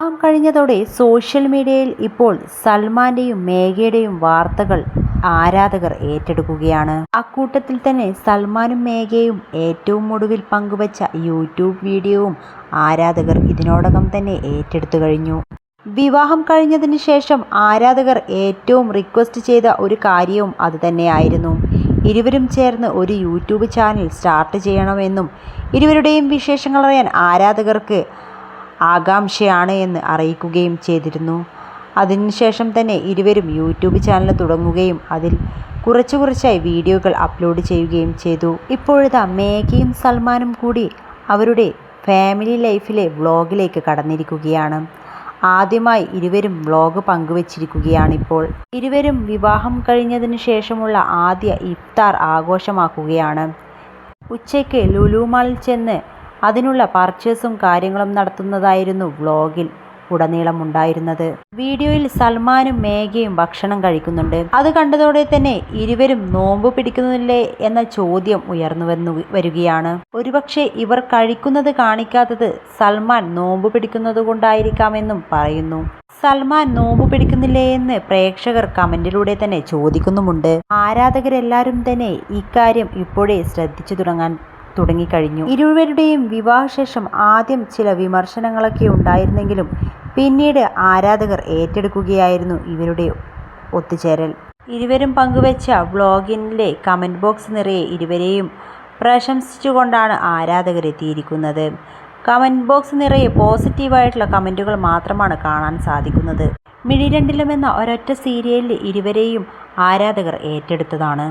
വിവാഹം കഴിഞ്ഞതോടെ സോഷ്യൽ മീഡിയയിൽ ഇപ്പോൾ സൽമാന്റെയും മേഘയുടെയും വാർത്തകൾ ആരാധകർ ഏറ്റെടുക്കുകയാണ്. അക്കൂട്ടത്തിൽ തന്നെ സൽമാനും മേഘയും ഏറ്റവും ഒടുവിൽ പങ്കുവച്ച യൂട്യൂബ് വീഡിയോവും ആരാധകർ ഇതിനോടകം തന്നെ ഏറ്റെടുത്തു കഴിഞ്ഞു. വിവാഹം കഴിഞ്ഞതിന് ശേഷം ആരാധകർ ഏറ്റവും റിക്വസ്റ്റ് ചെയ്ത ഒരു കാര്യവും അതുതന്നെയായിരുന്നു ഇരുവരും ചേർന്ന് ഒരു യൂട്യൂബ് ചാനൽ സ്റ്റാർട്ട് ചെയ്യണമെന്നും ഇരുവരുടെയും വിശേഷങ്ങൾ അറിയാൻ ആരാധകർക്ക് ആകാംക്ഷയാണ് എന്ന് അറിയിക്കുകയും ചെയ്തിരുന്നു. അതിനുശേഷം തന്നെ ഇരുവരും യൂട്യൂബ് ചാനൽ തുടങ്ങുകയും അതിൽ കുറച്ചു കുറച്ചായി വീഡിയോകൾ അപ്ലോഡ് ചെയ്യുകയും ചെയ്തു. ഇപ്പോഴത്തെ മേഘയും സൽമാനും കൂടി അവരുടെ ഫാമിലി ലൈഫിലെ വ്ളോഗിലേക്ക് കടന്നിരിക്കുകയാണ്. ആദ്യമായി ഇരുവരും വ്ളോഗ് പങ്കുവച്ചിരിക്കുകയാണിപ്പോൾ. ഇരുവരും വിവാഹം കഴിഞ്ഞതിന് ശേഷമുള്ള ആദ്യ ഇഫ്താർ ആഘോഷമാക്കുകയാണ്. ഉച്ചയ്ക്ക് ലുലു മാളിൽ ചെന്ന് അതിനുള്ള പർച്ചേസും കാര്യങ്ങളും നടത്തുന്നതായിരുന്നു വ്ളോഗിൽ ഉടനീളം ഉണ്ടായിരുന്നത് വീഡിയോയിൽ സൽമാനും മേഘയും ഭക്ഷണം കഴിക്കുന്നുണ്ട്. അത് കണ്ടതോടെ തന്നെ ഇരുവരും നോമ്പ് പിടിക്കുന്നില്ലേ എന്ന ചോദ്യം ഉയർന്നു വന്നു വരികയാണ്. ഒരുപക്ഷെ ഇവർ കഴിക്കുന്നത് കാണിക്കാത്തത് സൽമാൻ നോമ്പ് പിടിക്കുന്നത് കൊണ്ടായിരിക്കാമെന്നും പറയുന്നു. സൽമാൻ നോമ്പ് പിടിക്കുന്നില്ലേ എന്ന് പ്രേക്ഷകർ കമന്റിലൂടെ തന്നെ ചോദിക്കുന്നുമുണ്ട്. ആരാധകരെല്ലാവരും തന്നെ ഇക്കാര്യം ഇപ്പോഴേ ശ്രദ്ധിച്ചു തുടങ്ങാൻ തുടങ്ങിക്കഴിഞ്ഞു. ഇരുവരുടെയും വിവാഹശേഷം ആദ്യം ചില വിമർശനങ്ങളൊക്കെ ഉണ്ടായിരുന്നെങ്കിലും പിന്നീട് ആരാധകർ ഏറ്റെടുക്കുകയായിരുന്നു ഇവരുടെ ഒത്തുചേരൽ. ഇരുവരും പങ്കുവച്ച വ്ളോഗിന്റെ കമന്റ് ബോക്സ് നിറയെ ഇരുവരെയും പ്രശംസിച്ചുകൊണ്ടാണ് ആരാധകരെത്തിയിരിക്കുന്നത്. കമന്റ് ബോക്സ് നിറയെ പോസിറ്റീവായിട്ടുള്ള കമന്റുകൾ മാത്രമാണ് കാണാൻ സാധിക്കുന്നത്. മിഴിരണ്ടിലും എന്ന ഒരൊറ്റ സീരിയലിൽ ഇരുവരെയും ആരാധകർ ഏറ്റെടുത്തതാണ്.